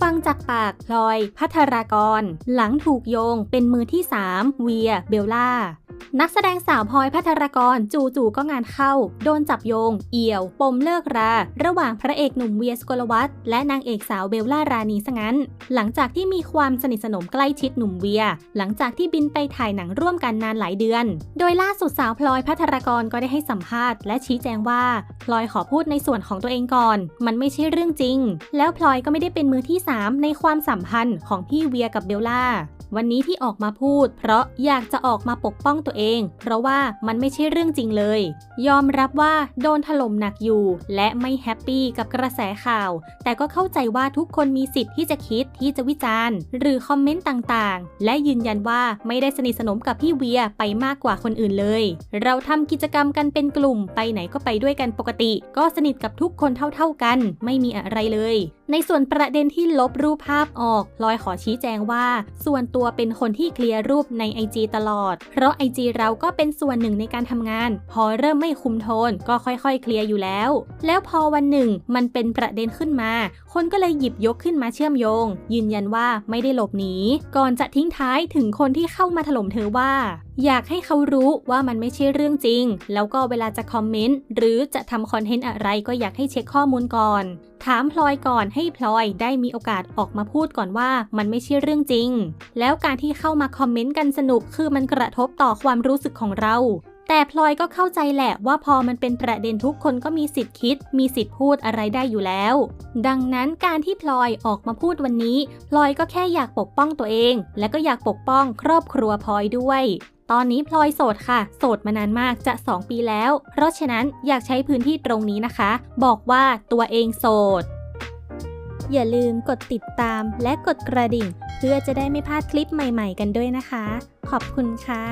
ฟังจากปากพลอย พัทรากร หลังถูกโยงเป็นมือที่ 3 เวีย เบลล่า นักแสดงสาวพลอยพัทรกรจู่ๆก็งานเข้า โดนจับโยง เอี่ยว ปมเลิกรา ระหว่างพระเอกหนุ่มเวียสกลวัตและนางเอกสาวเบลล่ารานีซะงั้น หลังจากที่มีความสนิทสนมใกล้ชิดหนุ่มเวีย หลังจากที่บินไปถ่ายหนังร่วมกันนานหลายเดือน โดยล่าสุดสาวพลอยพัทรกรก็ได้ให้สัมภาษณ์และชี้แจงว่าพลอยขอพูดในส่วนของตัวเองก่อน มันไม่ใช่เรื่องจริง แล้วพลอยก็ไม่ได้เป็นมือที่ 3 ในความสัมพันธ์ของพี่เวียกับเบลล่า วันนี้ที่ออกมาพูด เพราะอยากจะออกมาปกป้องตัวเอง เพราะว่ามันไม่ใช่เรื่องจริงเลย ยอมรับว่าโดนถล่มหนักอยู่ และไม่แฮปปี้กับกระแสข่าว แต่ก็เข้าใจว่าทุกคนมีสิทธิ์ที่จะคิดที่จะวิจารณ์ หรือคอมเมนต์ต่างๆ และยืนยันว่าไม่ได้สนิทสนมกับพี่เวียไปมากกว่าคนอื่นเลย เราทำกิจกรรมกันเป็นกลุ่มไปไหนก็ไปด้วยกันปกติ ก็สนิทกับทุกคนเท่า ๆกัน ไม่มีอะไรเลย ในส่วนประเด็นที่ลบรูปภาพออกลอยขอชี้แจงว่า ส่วนตัวเป็นคนที่เคลียร์รูปใน IG ตลอด เพราะ IG เราก็เป็นส่วนหนึ่งในการทำงาน พอเริ่มไม่คุมโทนก็ค่อยๆ เคลียร์อยู่แล้ว แล้วพอวันหนึ่งมันเป็นประเด็นขึ้นมา คนก็เลยหยิบยกขึ้นมาเชื่อมโยง ยืนยันว่าไม่ได้หลบหนีก่อนจะทิ้งท้ายถึงคนที่เข้ามาถล่มเธอว่า อยากให้เขารู้ว่ามันไม่ใช่เรื่องจริง แล้วก็เวลาจะคอมเมนต์หรือจะทำคอนเทนต์อะไรก็อยากให้เช็คข้อมูลก่อนถามพลอยก่อนให้พลอยได้มีโอกาสออกมาพูดก่อนว่ามันไม่ใช่เรื่องจริง แล้วการที่เข้ามาคอมเมนต์กันสนุกคือมันกระทบต่อความรู้สึกของเรา แต่พลอยก็เข้าใจแหละว่าพอมันเป็นประเด็นทุกคนก็มีสิทธิ์คิด มีสิทธิ์พูดอะไรได้อยู่แล้ว ดังนั้นการที่พลอยออกมาพูดวันนี้ พลอยก็แค่อยากปกป้องตัวเอง และก็อยากปกป้องครอบครัวพลอยด้วย ตอนนี้พลอยโสดค่ะ โสดมานานมากจะ 2 ปีแล้ว เพราะฉะนั้นอยากใช้พื้นที่ตรงนี้นะคะ บอกว่าตัวเองโสด อย่าลืมกดติดตามและกดกระดิ่ง เพื่อจะได้ไม่พลาดคลิปใหม่ ๆ กันด้วยนะคะ ขอบคุณค่ะ